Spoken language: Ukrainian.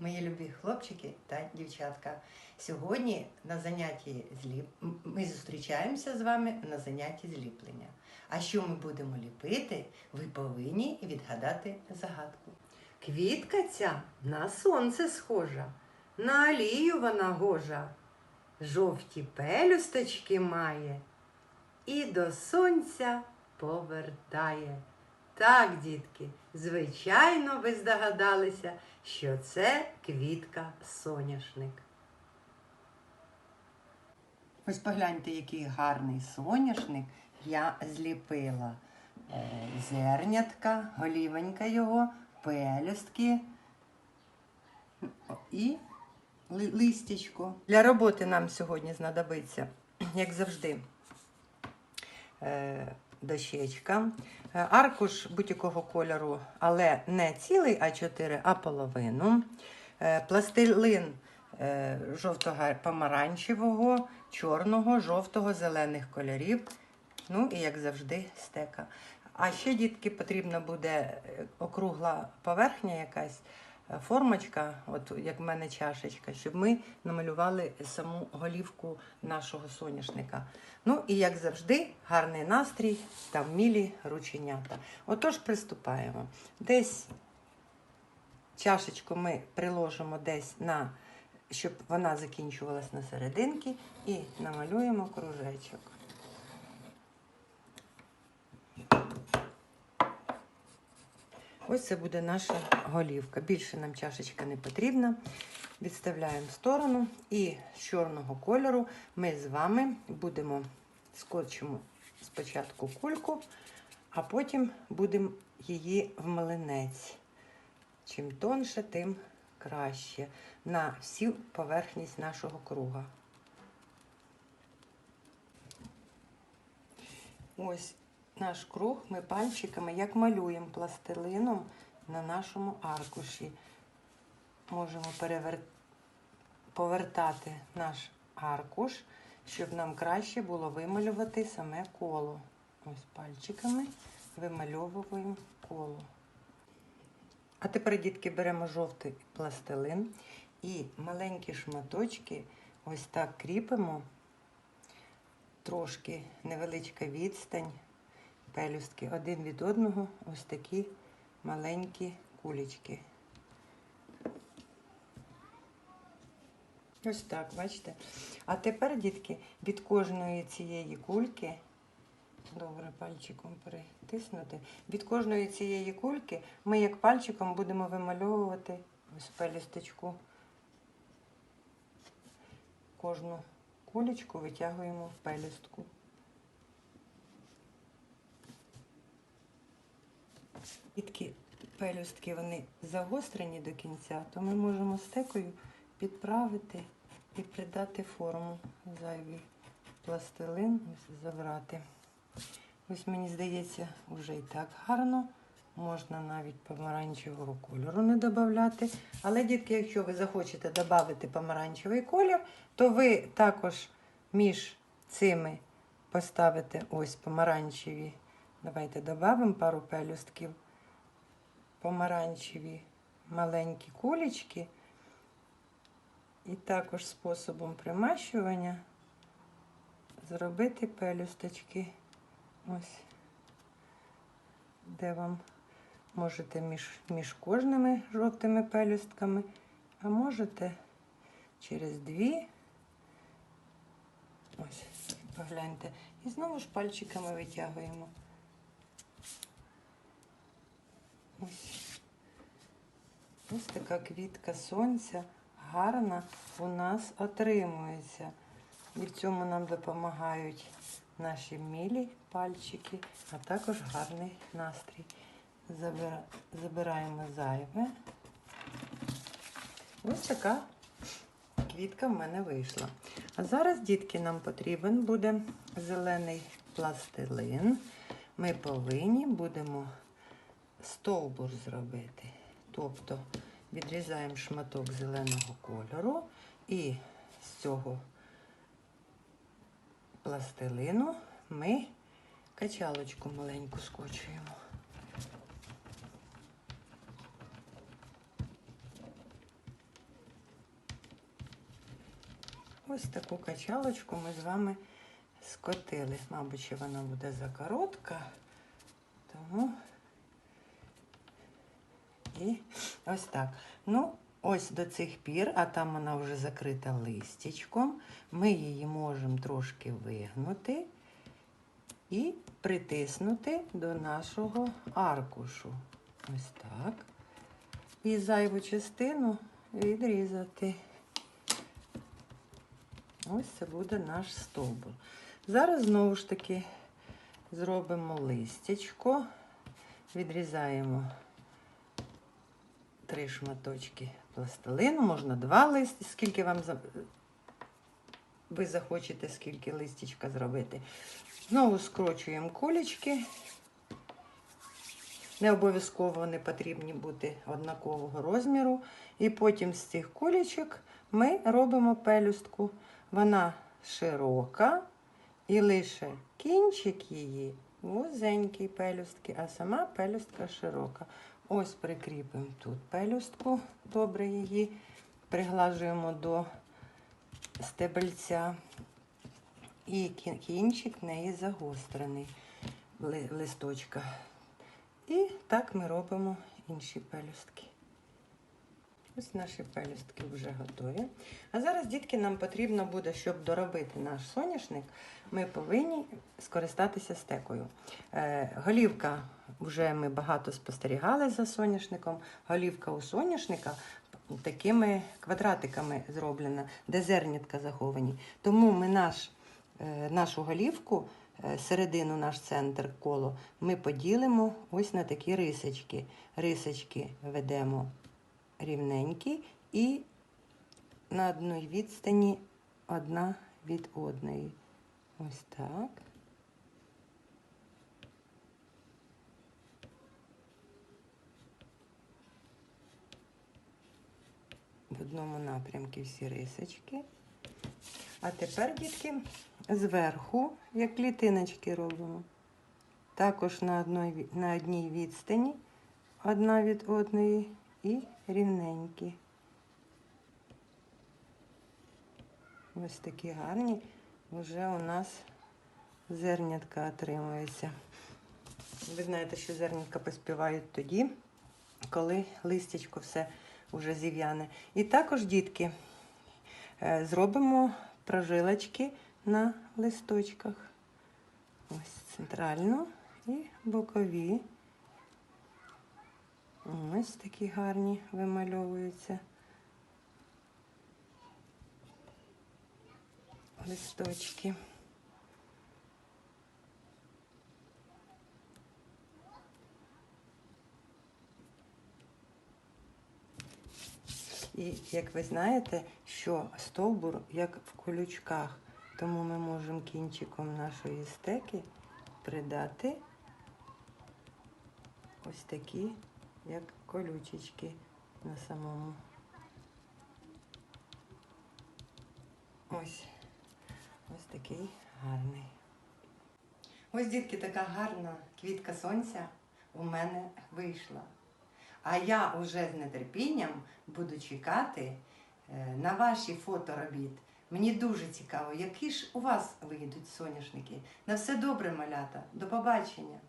мої любі хлопчики та дівчатка. Сьогодні на занятті зліп... ми зустрічаємося з вами на занятті зліплення. А що ми будемо ліпити, ви повинні відгадати загадку. Квітка ця на сонце схожа, на алію вона гожа, жовті пелюсточки має і до сонця повертає. Так, дітки, звичайно, ви здогадалися, що це квітка соняшник. Ось погляньте, який гарний соняшник я зліпила. Е, Зернятка, голівенька його, пелюстки і ли- листячко. Для роботи нам сьогодні знадобиться, як завжди, е, дощечка, е, аркуш будь-якого кольору, але не цілий А4, а половину, е, пластилин е, жовтого помаранчевого, чорного, жовтого, зелених кольорів. Ну і як завжди, стека. А ще, дітки, потрібна буде округла поверхня якась, формочка, от як в мене чашечка, щоб ми намалювали саму голівку нашого соняшника. Ну і як завжди, гарний настрій та вмілі рученята. Отож, приступаємо. Десь чашечку ми приложимо десь на, щоб вона закінчувалась на серединки, і намалюємо кружечок. Ось це буде наша голівка. Більше нам чашечка не потрібна. Відставляємо в сторону. І з чорного кольору ми з вами будемо скотчимо спочатку кульку, а потім будемо її в млинець. Чим тонше, тим краще. На всю поверхність нашого круга. Ось наш круг ми пальчиками як малюємо пластилином на нашому аркуші. Можемо перевер... повертати наш аркуш, щоб нам краще було вималювати саме коло. Ось пальчиками вимальовуємо коло. А тепер, дітки, беремо жовтий пластилин і маленькі шматочки ось так кріпимо, трошки невеличка відстань, пелюстки один від одного, ось такі маленькі кулечки. Ось так, бачите? А тепер, дітки, від кожної цієї кульки, добре пальчиком перетиснути, від кожної цієї кульки ми як пальчиком будемо вимальовувати ось пелюсточку. Кожну кулечку витягуємо в пелюстку. Дітки, пелюстки вони загострені до кінця, то ми можемо стекою підправити і придати форму зайвий пластилин забрати. Ось мені здається, вже і так гарно. Можна навіть помаранчевого кольору не додати. Але, дітки, якщо ви захочете додати помаранчевий колір, то ви також між цими поставите ось помаранчеві. Давайте додамо пару пелюстків. Помаранчеві маленькі кулечки. І також способом примащування зробити пелюсточки. Ось, де вам можете між, між кожними жовтими пелюстками, а можете через дві. Ось, погляньте. І знову ж пальчиками витягуємо. Ось. Ось така квітка сонця гарна у нас отримується. І в цьому нам допомагають наші мілі пальчики, а також гарний настрій. Забираємо зайве. Ось така квітка в мене вийшла. А зараз, дітки, нам потрібен буде зелений пластилин. Ми повинні будемо стовбур зробити. Тобто відрізаємо шматок зеленого кольору і з цього пластилину ми качалочку маленьку скочуємо. Ось таку качалочку ми з вами скотили. Мабуть, вона буде закоротка, тому і ось так. Ну, ось до цих пір, а там вона вже закрита листячком. Ми її можемо трошки вигнути і притиснути до нашого аркушу. Ось так. І зайву частину відрізати. Ось це буде наш стовбур. Зараз знову ж таки зробимо листячко, відрізаємо три шматочки пластилину, можна два листи, скільки вам ви захочете, скільки листячка зробити. Знову скрочуємо кулечки. Не обов'язково вони потрібні бути однакового розміру. І потім з цих кулечок ми робимо пелюстку. Вона широка і лише кінчик її вузенький пелюстки, а сама пелюстка широка. Ось прикріпимо тут пелюстку, добре її приглажуємо до стебельця. І кінчик неї загострений ли- листочка. І так ми робимо інші пелюстки. Ось наші пелюстки вже готові. А зараз, дітки, нам потрібно буде, щоб доробити наш соняшник, ми повинні скористатися стекою. Е, голівка, вже ми багато спостерігали за соняшником. Голівка у соняшника такими квадратиками зроблена, де зернятка заховані. Тому ми наш, е, нашу голівку, е, середину, наш центр коло, ми поділимо ось на такі рисочки. Рисочки ведемо рівненькі і на одній відстані одна від одної. Ось так. В одному напрямку всі рисочки. А тепер, дітки, зверху, як клітиночки робимо. Також на одній відстані, одна від одної і рівненькі. Ось такі гарні вже у нас зернятка отримується. Ви знаєте, що зернятка поспівають тоді, коли листячко все вже зів'яне. І також, дітки, е, зробимо прожилочки на листочках. Ось центрально і бокові. Ось такі гарні вимальовуються листочки. І як ви знаєте, що стовбур як в колючках, тому ми можемо кінчиком нашої стеки придати ось такі, як колючечки на самому. Ось, ось такий гарний. Ось, дітки, така гарна квітка сонця у мене вийшла. А я уже з нетерпінням буду чекати е, на ваші фоторобіт. Мені дуже цікаво, які ж у вас вийдуть соняшники. На все добре, малята. До побачення!